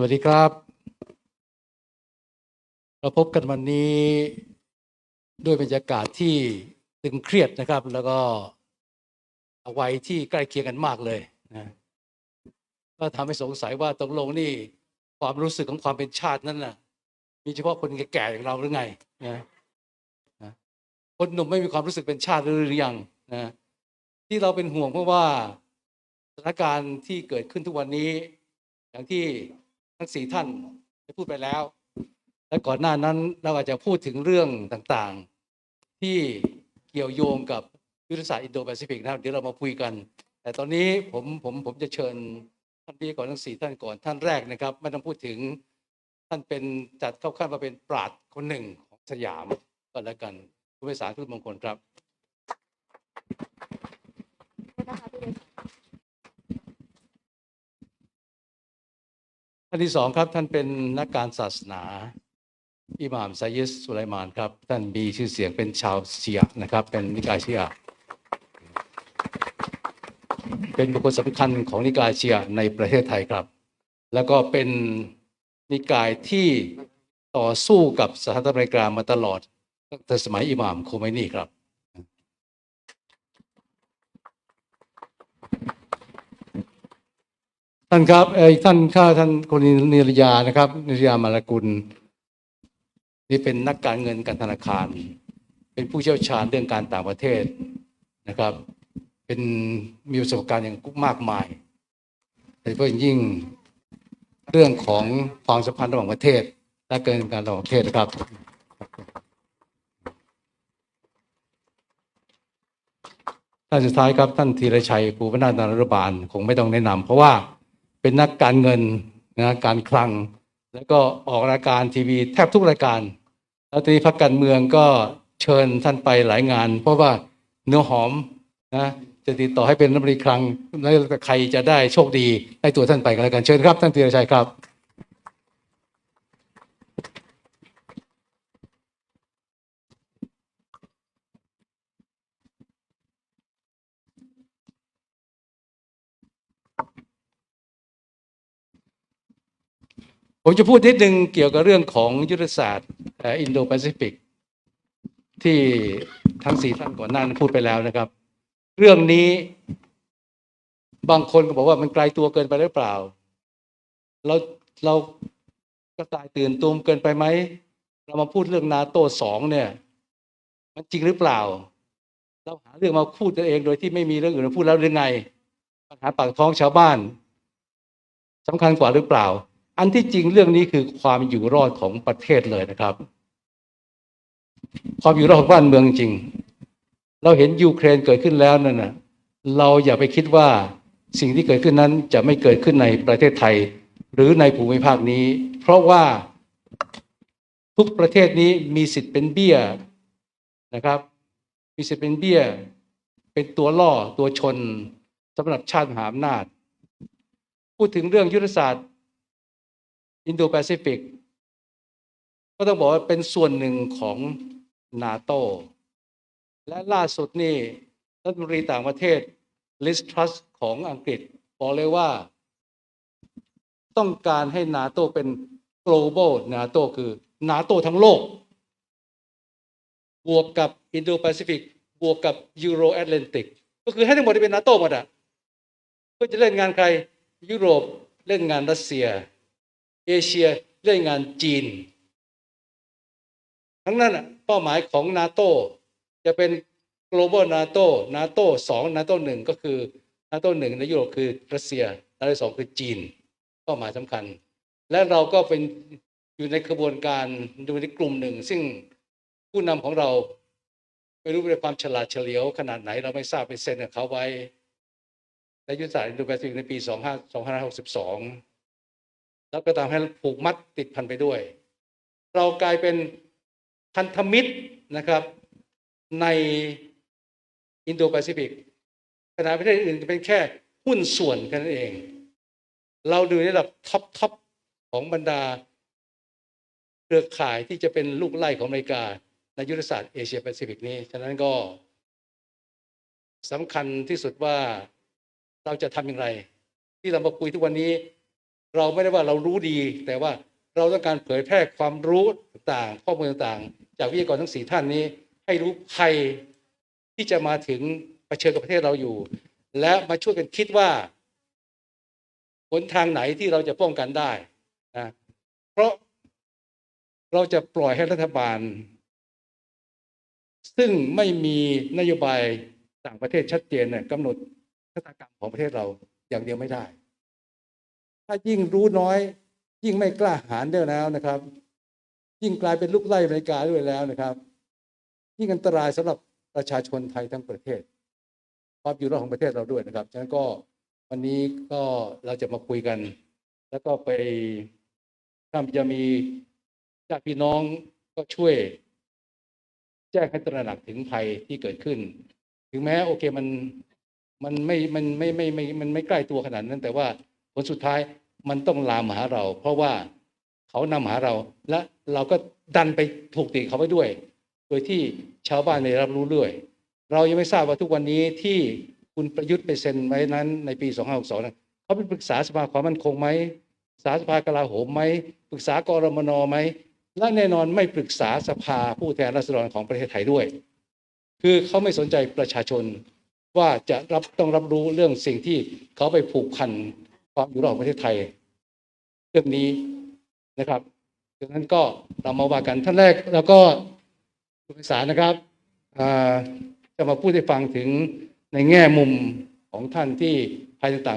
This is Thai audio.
สวัสดีครับ เราพบกันวันนี้ด้วยบรรยากาศที่ตึงเครียดนะครับ แล้วก็วัยที่ใกล้เคียงกันมากเลยนะก็ทำให้สงสัยว่าตกลงนี่ความรู้สึกของความเป็นชาตินั้นน่ะ มีเฉพาะคนแก่ๆอย่างเราหรือไงนะนะคนหนุ่มไม่มีความรู้สึกเป็นชาติหรือยังนะที่เราเป็นห่วงเพราะว่าสถานการณ์ที่เกิดขึ้นทุกวันนี้อย่างที่ ทั้งสี่ท่านได้พูดไปแล้ว และก่อนหน้านั้นเราอาจจะพูดถึงเรื่องต่างๆ ที่เกี่ยวโยงกับยุทธศาสตร์อินโดแปซิฟิกนะครับเดี๋ยวเรามาคุยกัน แต่ตอนนี้ผมผมผมจะเชิญท่านพี่ก่อนทั้งสี่ท่านก่อนท่านแรกนะครับไม่ต้องพูดถึงท่านเป็นจัดเข้าขั้นมาเป็นปราดคนหนึ่งของสยามก็แล้วกันคุณไพศาลพุทธมงคลครับ ท่านที่สองครับท่านเป็นนักการศาสนา อิหม่ามไซยิสสุไลมานครับ ท่านมีชื่อเสียงเป็นชาวเชียนะครับ เป็นนิกายเชียเป็นบุคคลสำคัญของนิกายเชียในประเทศไทยครับ แล้วก็เป็นนิกายที่ต่อสู้กับสหรัฐอเมริกามาตลอดตั้งแต่สมัยอิหม่ามโคไมนีครับ ท่านครับเอ่อท่านข้าท่านคนนิรยานะครับนิรยามาลกุล นี่เป็นนักการเงินการธนาคาร เป็นผู้เชี่ยวชาญเรื่องการต่างประเทศนะครับ เป็นมีประสบการณ์อย่างมากมายโดยเฉพาะอย่างยิ่งเรื่องของความสัมพันธ์ระหว่างประเทศ และการเงินการระหว่างประเทศนะครับท่านสุดท้ายครับท่านธีรชัยภูพนาถนารบาลคงไม่ต้องแนะนำเพราะว่า เป็นนักการเงินนะการคลัง แล้วก็ออกรายการทีวีแทบทุกรายการแล้วทีนี้พักการเมืองก็เชิญท่านไปหลายงาน เพราะว่าเนื้อหอมนะจะติดต่อให้เป็นรัฐมนตรีคลังแล้วใครจะได้โชคดีให้ตัวท่านไปกันแล้วกันเชิญครับท่านธีรชัยครับ ผมจะพูดนิดนึงเกี่ยวกับเรื่องของยุทธศาสตร์อินโดแปซิฟิกที่ทั้งสี่ท่านก่อนหน้านั้นพูดไปแล้วนะครับ เรื่องนี้บางคนก็บอกว่ามันไกลตัวเกินไปหรือเปล่า เราเราก็ตายตื่นตูมเกินไปไหม เรามาพูดเรื่องนาโต้สองเนี่ย มันจริงหรือเปล่า เราหาเรื่องมาพูดตัวเองโดยที่ไม่มีเรื่องอื่นมาพูดแล้วหรือไงปัญหาปากท้องชาวบ้านสำคัญกว่าหรือเปล่า อันที่จริงเรื่องนี้คือความอยู่รอดของประเทศเลยนะครับ ความอยู่รอดของบ้านเมืองจริง เราเห็นยูเครนเกิดขึ้นแล้วนั่นนะเราอย่าไปคิดว่าสิ่งที่เกิดขึ้นนั้นจะไม่เกิดขึ้นในประเทศไทย หรือในภูมิภาคนี้ เพราะว่าทุกประเทศนี้มีสิทธิ์เป็นเบี้ยนะครับ มีสิทธิ์เป็นเบี้ย เป็นตัวล่อตัวชนสำหรับชาติมหาอำนาจ พูดถึงเรื่องยุทธศาสตร์ อินโดแปซิฟิกก็ต้องบอกว่าเป็นส่วนหนึ่งของนาโตและล่าสุดนี่รัฐมนตรีต่างประเทศลิสทรัสของอังกฤษ บอกเลยว่า ต้องการให้นาโตเป็น global นาโตคือนาโตทั้งโลก บวกกับอินโดแปซิฟิกบวกกับยูโรแอตแลนติกก็คือให้ทั้งหมดเป็นนาโตหมดอะเพื่อจะเล่นงานใครยุโรปเล่นงานรัสเซีย เอเชียเล่นงานจีน ทั้งนั้นเป้าหมายของนาโตจะเป็น global NATO NATO สอง NATO หนึ่งก็คือ NATO หนึ่งในยุโรปคือรัสเซีย NATO สองคือจีนเป้าหมายสำคัญ และเราก็เป็นอยู่ในกระบวนการดูในกลุ่มหนึ่ง ซึ่งผู้นำของเราไม่รู้เป็นความฉลาดเฉลียวขนาดไหน เราไม่ทราบไปเซ็นกับเขาไว้ในยุทธศาสตร์อินโดแปซิฟิกในปี 2562 แล้วก็ทำให้ผูกมัดติดพันไปด้วย เรากลายเป็นพันธมิตรนะครับ ในอินโดแปซิฟิกขณะประเทศอื่นเป็นแค่หุ้นส่วนแค่นั้นเอง เราดูในระดับท็อปทอปของบรรดา เครือข่ายที่จะเป็นลูกไล่ของอเมริกา ในยุทธศาสตร์เอเชียแปซิฟิกนี้ ฉะนั้นก็สำคัญที่สุดว่าเราจะทำอย่างไร ที่เรามาคุยทุกวันนี้ เราไม่ได้ว่าเรารู้ดี แต่ว่าเราต้องการเผยแพร่ความรู้ต่างๆข้อมูลต่างๆ จากวิทยากรทั้งสี่ท่านนี้ ให้รู้ภัยที่จะมาถึงเผชิญกับประเทศเราอยู่ และมาช่วยกันคิดว่าหนทางไหนที่เราจะป้องกันได้นะเพราะเราจะปล่อยให้รัฐบาล ซึ่งไม่มีนโยบายต่างประเทศชัดเจนเนี่ยกำหนดชะตากรรมของประเทศเราอย่างเดียวไม่ได้ ถ้ายิ่งรู้น้อย ยิ่งไม่กล้าหาญด้วยแล้วนะครับ ยิ่งกลายเป็นลูกไล่อเมริกาด้วยแล้วนะครับ ยิ่งอันตรายสำหรับประชาชนไทยทั้งประเทศความอยู่รอดของประเทศเราด้วยนะครับฉะนั้นก็วันนี้ก็เราจะมาคุยกัน แล้วก็ไปถ้าจะมีญาติพี่น้องก็ช่วย แจ้งให้ตระหนักถึงภัยที่เกิดขึ้น ถึงแม้โอเคมันมันไม่มันไม่ไม่ไม่มันไม่ใกล้ตัวขนาดนั้น แต่ว่า ลสุดท้ายมันต้องลามหาเรา เพราะว่าเขานำมาหาเรา และเราก็ดันไปถูกติเขาไปด้วย โดยที่ชาวบ้านไม่รับรู้ด้วย เรายังไม่ทราบว่าทุกวันนี้ที่คุณประยุทธ์ไปเซ็นไว้นั้นในปี 2562นั้นเขาไปปรึกษาสภาความมั่นคงไหมปรึกษาสภากลาโหมไหมปรึกษากรมนไหมและแน่นอนไม่ปรึกษาสภาผู้แทนราษฎรของประเทศไทยด้วย คือเขาไม่สนใจประชาชนว่าจะรับต้องรับรู้เรื่องสิ่งที่เขาไปผูกพัน ความอยู่รอดของประเทศไทย เรื่องนี้นะครับดังนั้นก็เรามาว่ากันท่านแรกแล้วก็คุณศึกษานะครับจะมาพูดให้ฟังถึงในแง่มุมของท่านที่ภัยต่างๆ